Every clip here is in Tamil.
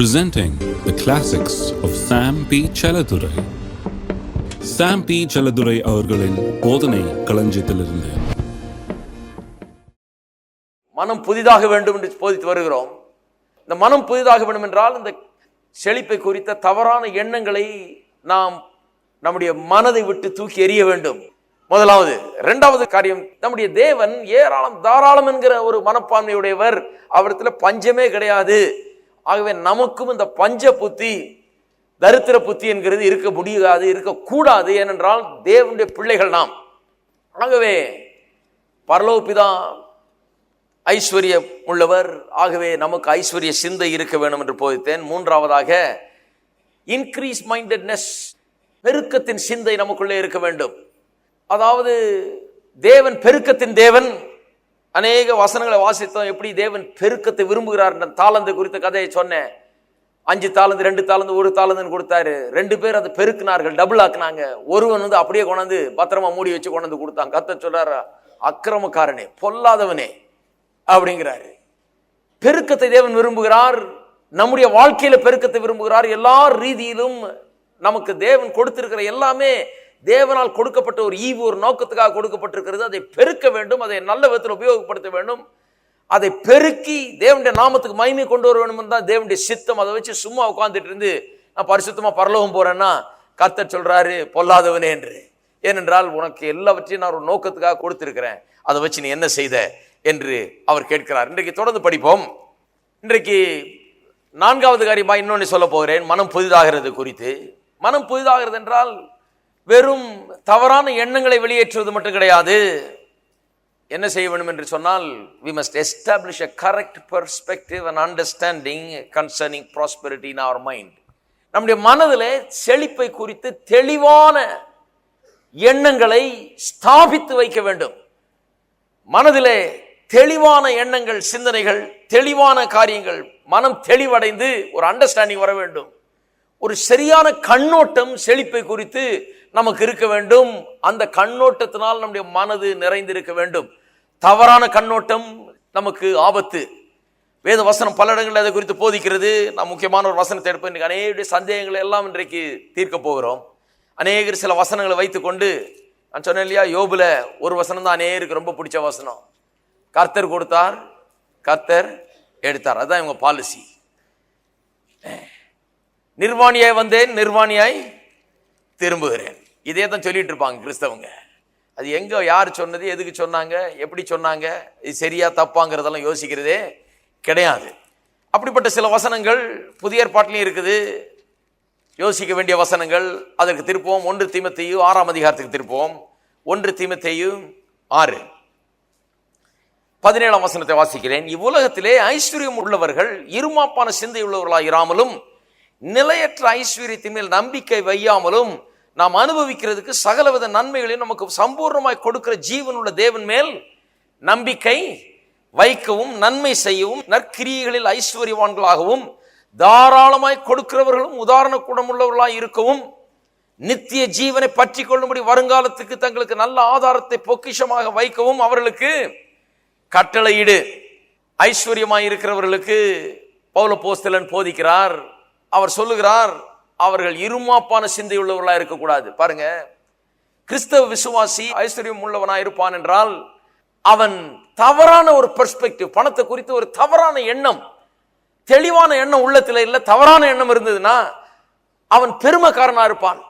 Presenting the classics of Sam P. Chaladurai. Sam P Chelladurai அவர்களின் போதனை களஞ்சியத்திலிருந்து. மனம் புதிதாக வேண்டும் என்று போதித்து வருகிறோம். இந்த மனம் புதிதாக வேண்டும் என்றால் இந்த செழிப்பை குறித்த தவறான எண்ணங்களை நாம் நம்முடைய மனதை விட்டு தூக்கி எறிய வேண்டும். முதலாவது இரண்டாவது காரியம் நம்முடைய தேவன் ஏராளம் தாராளம் என்கிற ஒரு மனப்பான்மையுடையவர். அவரிடத்துல பஞ்சமே கிடையாது. ஆகவே நமக்கும் இந்த பஞ்ச புத்தி தரித்திர புத்தி என்கிறது இருக்க முடியாது இருக்கக்கூடாது ஏனென்றால் தேவனுடைய பிள்ளைகள் நாம். ஆகவே பரலோபிதா ஐஸ்வர்யம் உள்ளவர் ஆகவே நமக்கு ஐஸ்வர்ய சிந்தை இருக்க வேண்டும் என்று போதித்தேன். மூன்றாவதாக இன்க்ரீஸ் மைண்டட்னஸ் பெருக்கத்தின் சிந்தை நமக்குள்ளே இருக்க வேண்டும். அதாவது தேவன் பெருக்கத்தின் தேவன் அநேக வசனங்களை வாசித்தோம். எப்படி தேவன் பெருக்கத்தை விரும்புகிறார் தாளந்து குறித்த கதையை சொன்னேன். அஞ்சு தாளந்து ரெண்டு தாளந்து ஒரு தாளந்துன்னு கொடுத்தாரு. ரெண்டு பேர் அதை பெருக்கினார்கள் டபுள் ஆக்குனாங்க. ஒருவன் வந்து அப்படியே கொண்டாந்து பத்திரமா மூடி வச்சு கொண்டாந்து கொடுத்தான். கத்த சொல்றாரு அக்கிரமக்காரனே பொல்லாதவனே அப்படிங்கிறாரு. பெருக்கத்தை தேவன் விரும்புகிறார். நம்முடைய வாழ்க்கையில பெருக்கத்தை விரும்புகிறார். எல்லா ரீதியிலும் நமக்கு தேவன் கொடுத்திருக்கிற எல்லாமே தேவனால் கொடுக்கப்பட்ட ஒரு ஈவு ஒரு நோக்கத்துக்காக கொடுக்கப்பட்டிருக்கிறது. அதை பெருக்க வேண்டும் அதை நல்ல விதத்தில் உபயோகப்படுத்த வேண்டும். அதை பெருக்கி தேவனுடைய நாமத்துக்கு மகிமை கொண்டு வர வேண்டும் தான் தேவனுடைய சித்தம். அதை வச்சு சும்மா உட்காந்துட்டு இருந்து நான் பரிசுத்தமாக பரலோகம் போறேன்னா கர்த்தர் சொல்றாரு பொல்லாதவனே என்று. ஏனென்றால் உனக்கு எல்லாவற்றையும் நான் ஒரு நோக்கத்துக்காக கொடுத்திருக்கிறேன். அதை வச்சு நீ என்ன செய்த என்று அவர் கேட்கிறார். இன்றைக்கு தொடர்ந்து படிப்போம். இன்றைக்கு நான்காவது காரியமாக இன்னொன்று சொல்ல போகிறேன். மனம் புதிதாகிறது குறித்து. மனம் புதிதாகிறது என்றால் வெறும் தவறான எண்ணங்களை வெளியேற்றுவது மட்டும் கிடையாது. என்ன செய்ய வேண்டும் என்று சொன்னால் we must establish a correct perspective and understanding concerning prosperity in our mind நம்முடைய மனதில் செழிப்பை குறித்து தெளிவான எண்ணங்களை ஸ்தாபித்து வைக்க வேண்டும். மனதிலே தெளிவான எண்ணங்கள் சிந்தனைகள் தெளிவான காரியங்கள் மனம் தெளிவடைந்து ஒரு அண்டர்ஸ்டாண்டிங் வர வேண்டும். ஒரு சரியான கண்ணோட்டம் செழிப்பை குறித்து நமக்கு இருக்க வேண்டும். அந்த கண்ணோட்டத்தினால் நம்முடைய மனது நிறைந்திருக்க வேண்டும். தவறான கண்ணோட்டம் நமக்கு ஆபத்து. வேத வசனம் பல இடங்களில் அதை குறித்து போதிக்கிறது. நான் முக்கியமான ஒரு வசனத்தை எடுப்பேன் இன்றைக்கு அநேக சந்தேகங்களை எல்லாம் இன்றைக்கு தீர்க்க போகிறோம். அநேகர் சில வசனங்களை வைத்துக்கொண்டு நான் சொன்னேன் இல்லையா யோபுல ஒரு வசனம் தான் அநேகருக்கு ரொம்ப பிடிச்ச வசனம். கர்த்தர் கொடுத்தார் கர்த்தர் எடுத்தார். அதுதான் இவங்க பாலிசி நிர்வாணியாய் வந்தேன் நிர்வாணியாய் திரும்புகிறேன். இதே தான் சொல்லிட்டு இருப்பாங்க கிறிஸ்தவங்க. அது எங்கே யார் சொன்னது எதுக்கு சொன்னாங்க எப்படி சொன்னாங்க இது சரியா தப்பாங்கிறதெல்லாம் யோசிக்கிறதே கிடையாது. அப்படிப்பட்ட சில வசனங்கள் புதிய ஏற்பாட்டிலையும் இருக்குது. யோசிக்க வேண்டிய வசனங்கள் அதற்கு திருப்போம் ஒன்று தீமத்தையு ஆறாம் அதிகாரத்துக்கு திருப்போம் ஒன்று தீமத்தையு ஆறு. பதினேழாம் வசனத்தை வாசிக்கிறேன். இவ்வுலகத்திலே ஐஸ்வர்யம் உள்ளவர்கள் இருமாப்பான சிந்தை உள்ளவர்களாக இராமலும் நிலையற்ற ஐஸ்வர்யத்தின் மேல் நம்பிக்கை வையாமலும் நாம் அனுபவிக்கிறதுக்கு சகலவித நன்மைகளையும் நமக்கு சம்பூர்ணமாய் கொடுக்கிற ஜீவனுள்ள தேவன் மேல் நம்பிக்கை வைக்கவும் நன்மை செய்யவும் நற்கிரியைகளில் ஐஸ்வர்யவான்களாகவும் தாராளமாய் கொடுக்கிறவர்களும் உதாரண குணமுள்ளவர்களாய் இருக்கவும் நித்திய ஜீவனை பற்றி கொள்ளும்படி வருங்காலத்துக்கு தங்களுக்கு நல்ல ஆதாரத்தை பொக்கிஷமாக வைக்கவும் அவர்களுக்கு கட்டளையிடு. ஐஸ்வர்யமாய் இருக்கிறவர்களுக்கு பௌல போஸ்தலன் போதிக்கிறார். அவர் சொல்லுகிறார் அவர்கள் இருமாப்பான சிந்தையுள்ளவர்களாக இருக்கக்கூடாது. பாருங்க. கிறிஸ்தவ விசுவாசி ஐஸ்வர்யம் உள்ளவனாக இருப்பான் என்றால் அவன் தவறான ஒரு பெர்ஸ்பெக்டிவ் பணத்தை குறித்து ஒரு தவறான எண்ணம் தெளிவான எண்ணம் உள்ளத்தில் இல்லை தவறான எண்ணம் இருந்ததுன்னா அவன் பெருமைக்காரனாக இருப்பான்.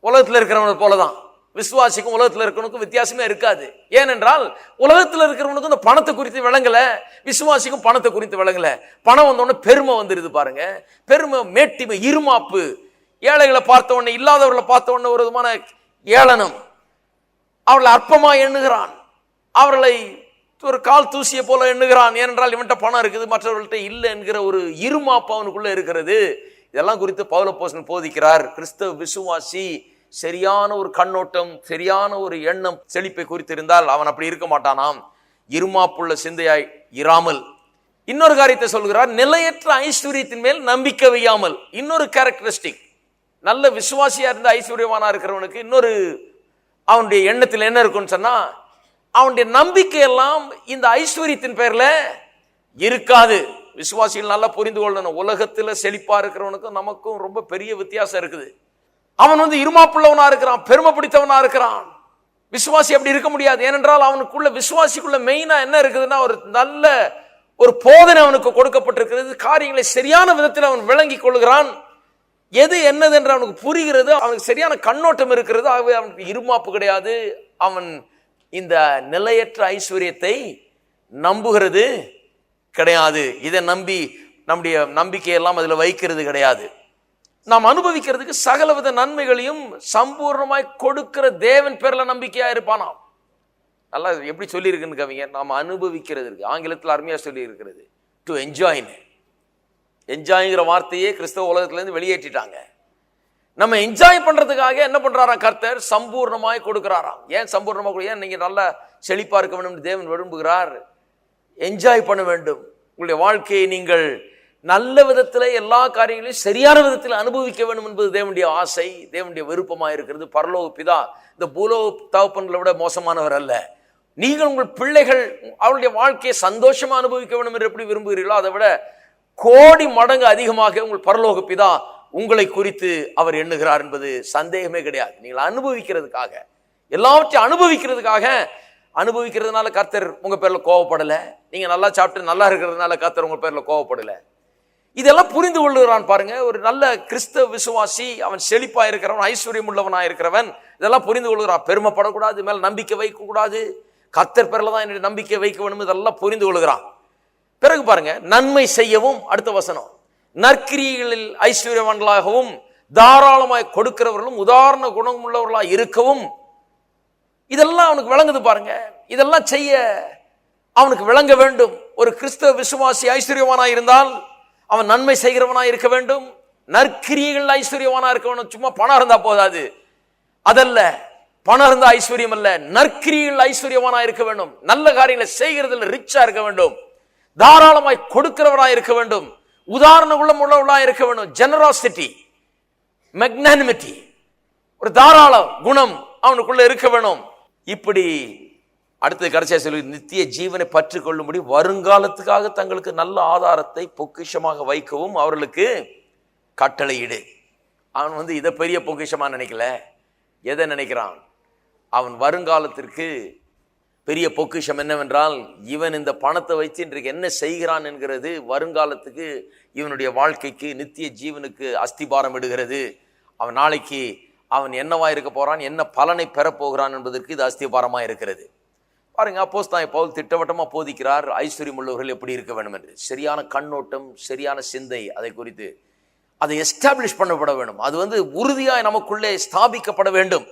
உலகத்தில் இருக்கிறவனை போலதான். விசுவாசிக்கும் உலகத்தில் இருக்கிறவனுக்கும் வித்தியாசமே இருக்காது. ஏனென்றால் உலகத்தில் இருக்கிறவனுக்கும் இந்த பணத்தை குறித்து விளங்கல விசுவாசிக்கும் பணத்தை குறித்து விளங்கல. பணம் வந்தோடனே பெருமை வந்துடுது பாருங்க. பெருமை மேட்டிமை இருமாப்பு ஏழைகளை பார்த்த உடனே இல்லாதவர்களை பார்த்த உடனே ஒரு விதமான ஏளனம். அவர்களை அற்பமாக எண்ணுகிறான். அவர்களை ஒரு கால் தூசியை போல எண்ணுகிறான். ஏனென்றால் இவன்கிட்ட பணம் இருக்குது மற்றவர்கள்ட்ட இல்லை என்கிற ஒரு இருமாப்பு அவனுக்குள்ள இருக்கிறது. இதெல்லாம் குறித்து பௌல போசன் போதிக்கிறார். கிறிஸ்தவ விசுவாசி சரியான ஒரு கண்ணோட்டம் சரியான ஒரு எண்ணம் செழிப்பை குறித்திருந்தால் அவன் அப்படி இருக்க மாட்டானாம். இருமாப்புள்ள சிந்தையாய் இராமல். இன்னொரு காரியத்தை சொல்கிறார் நிலையற்ற ஐஸ்வர்யத்தின் மேல் நம்பிக்கை வையாமல். இன்னொரு கேரக்டரிஸ்டிக் நல்ல விசுவாசியாக இருந்த ஐஸ்வர்யமானா இருக்கிறவனுக்கு இன்னொரு அவனுடைய எண்ணத்தில் என்ன இருக்குன்னு சொன்னால் அவனுடைய நம்பிக்கையெல்லாம் இந்த ஐஸ்வர்யத்தின் பேரில் இருக்காது. விசுவாசிகள் நல்லா புரிந்து கொள்ளணும். உலகத்தில் செழிப்பாக இருக்கிறவனுக்கும் நமக்கும் ரொம்ப பெரிய வித்தியாசம் இருக்குது. அவன் வந்து இருமாப்புள்ளவனாக இருக்கிறான் பெருமை பிடித்தவனாக இருக்கிறான். விசுவாசி அப்படி இருக்க முடியாது. ஏனென்றால் அவனுக்குள்ள விசுவாசிக்குள்ள மெயினா என்ன இருக்குதுன்னா ஒரு நல்ல ஒரு போதனை அவனுக்கு கொடுக்கப்பட்டிருக்கிறது. காரியங்களை சரியான விதத்தில் அவன் விளங்கி கொள்கிறான். எது என்னது என்று அவனுக்கு புரிகிறது அவனுக்கு சரியான கண்ணோட்டம் இருக்கிறது ஆகவே அவனுக்கு இருமாப்பு கிடையாது. அவன் இந்த நிலையற்ற ஐஸ்வர்யத்தை நம்புகிறது கிடையாது. இதை நம்பி நம்முடைய நம்பிக்கையெல்லாம் அதில் வைக்கிறது கிடையாது. நாம் அனுபவிக்கிறதுக்கு சகலவித நன்மைகளையும் சம்பூர்ணமாய் கொடுக்கிற தேவன் பேரில் நம்பிக்கையாக இருப்பானாம். நல்லா எப்படி சொல்லியிருக்குன்னு கவிங்க? நாம் அனுபவிக்கிறது இருக்குது ஆங்கிலத்தில் அருமையாக சொல்லி இருக்கிறது டு என்ஜாய்னு என்ஜாய்ங்கிற வார்த்தையே கிறிஸ்தவ உலகத்துலேருந்து வெளியேற்றிட்டாங்க. நம்ம என்ஜாய் பண்ணுறதுக்காக என்ன பண்ணுறாராம் கர்த்தர்? சம்பூர்ணமாய் கொடுக்குறாராம். ஏன் சம்பூர்ணமாக கொடு? ஏன் நீங்கள் நல்லா செழிப்பாக இருக்க வேண்டும் என்று தேவன் விரும்புகிறார்? என்ஜாய் பண்ண வேண்டும். உங்களுடைய வாழ்க்கையை நீங்கள் நல்ல விதத்தில் எல்லா காரியங்களையும் சரியான விதத்தில் அனுபவிக்க வேண்டும் என்பது தேவனுடைய ஆசை. தேவனுடைய விருப்பமாக இருக்கிறது. பரலோக பிதா இந்த பூலோக தகப்பன்களை விட மோசமானவர் அல்ல. நீங்கள் உங்கள் பிள்ளைகள் அவருடைய வாழ்க்கையை சந்தோஷமாக அனுபவிக்க வேண்டும் என்று எப்படி விரும்புகிறீர்களோ அதை விட கோடி மடங்கு அதிகமாக உங்கள் பரலோக பிதா உங்களை குறித்து அவர் எண்ணுகிறார் என்பது சந்தேகமே கிடையாது. நீங்கள் அனுபவிக்கிறதுக்காக எல்லாவற்றையும் அனுபவிக்கிறதுக்காக அனுபவிக்கிறதுனால கர்த்தர் உங்கள் பேரில் கோவப்படலை. நீங்கள் நல்லா சாப்பிட்டு நல்லா இருக்கிறதுனால கர்த்தர் உங்கள் பேரில் கோவப்படலை. இதெல்லாம் புரிந்து கொள்ளுகிறான் பாருங்க. ஒரு நல்ல கிறிஸ்தவ விசுவாசி அவன் செழிப்பாக இருக்கிறவன் ஐஸ்வர்யம் உள்ளவனாக இருக்கிறவன் இதெல்லாம் புரிந்து கொள்கிறான். பெருமைப்படக்கூடாது மேலே நம்பிக்கை வைக்கக்கூடாது. கர்த்தர் பேரில் தான் என்னுடைய நம்பிக்கை வைக்க வேணும் இதெல்லாம் புரிந்து கொள்கிறான். பிறகு பாருங்க நன்மை செய்யவும் அடுத்த வசனம். நற்கிரியைகளில் ஐஸ்வர்யவான்களாகவும் தாராளமாய் கொடுக்கிறவர்களும் உதாரண குணம் உள்ளவர்களாக இருக்கவும் இதெல்லாம் அவனுக்கு விளங்குது பாருங்க. இதெல்லாம் செய்ய அவனுக்கு விளங்க வேண்டும். ஒரு கிறிஸ்தவ விசுவாசி ஐஸ்வர்யவானாய் இருந்தால் அவன் நன்மை செய்கிறவனா இருக்க வேண்டும். நற்கிரியர்கள் ஐஸ்வர்யவானா இருக்க சும்மா பணம் இருந்தா போதாது. அதல்ல பணம் இருந்தா ஐஸ்வர்யம் அல்ல. நற்கிரியர்கள் ஐஸ்வர்யவானா இருக்க வேண்டும். நல்ல காரியங்களை செய்கிறதுல ரிச்சா இருக்க வேண்டும். தாராளமாய் கொடுக்கிறவராய் இருக்க வேண்டும். உதாரண உள்ளம் உள்ளவர்களாக இருக்க வேண்டும். ஜெனராசிட்டி மெக்னானிமிட்டி ஒரு தாராள குணம் அவனுக்குள்ள இருக்க வேணும். இப்படி அடுத்தது கடைசியா சொல்லி நித்திய ஜீவனை பற்றி கொள்ளும்படி வருங்காலத்துக்காக தங்களுக்கு நல்ல ஆதாரத்தை பொக்கிஷமாக வைக்கவும் அவர்களுக்கு கட்டளையிடு. அவன் வந்து இதை பெரிய பொக்கிஷமாக நினைக்கல. எதை நினைக்கிறான்? அவன் வருங்காலத்திற்கு பெரிய பொக்கிஷம் என்னவென்றால் இவன் இந்த பணத்தை வச்சு இன்றைக்கு என்ன செய்கிறான் என்கிறது வருங்காலத்துக்கு இவனுடைய வாழ்க்கைக்கு நித்திய ஜீவனுக்கு அஸ்திபாரம் இடுகிறது. அவன் நாளைக்கு அவன் என்னவா இருக்க போகிறான் என்ன பலனை பெறப்போகிறான் என்பதற்கு இது அஸ்திபாரமாக இருக்கிறது. பாருங்க அப்போஸ் தான் இப்போ திட்டவட்டமாக போதிக்கிறார் ஐஸ்வர்யம் உள்ளவர்கள் எப்படி இருக்க வேண்டும் என்று. சரியான கண்ணோட்டம் சரியான சிந்தை அதை குறித்து. அதை எஸ்டாப்ளிஷ் பண்ணப்பட வேண்டும். அது வந்து உறுதியாக நமக்குள்ளே ஸ்தாபிக்கப்பட வேண்டும்.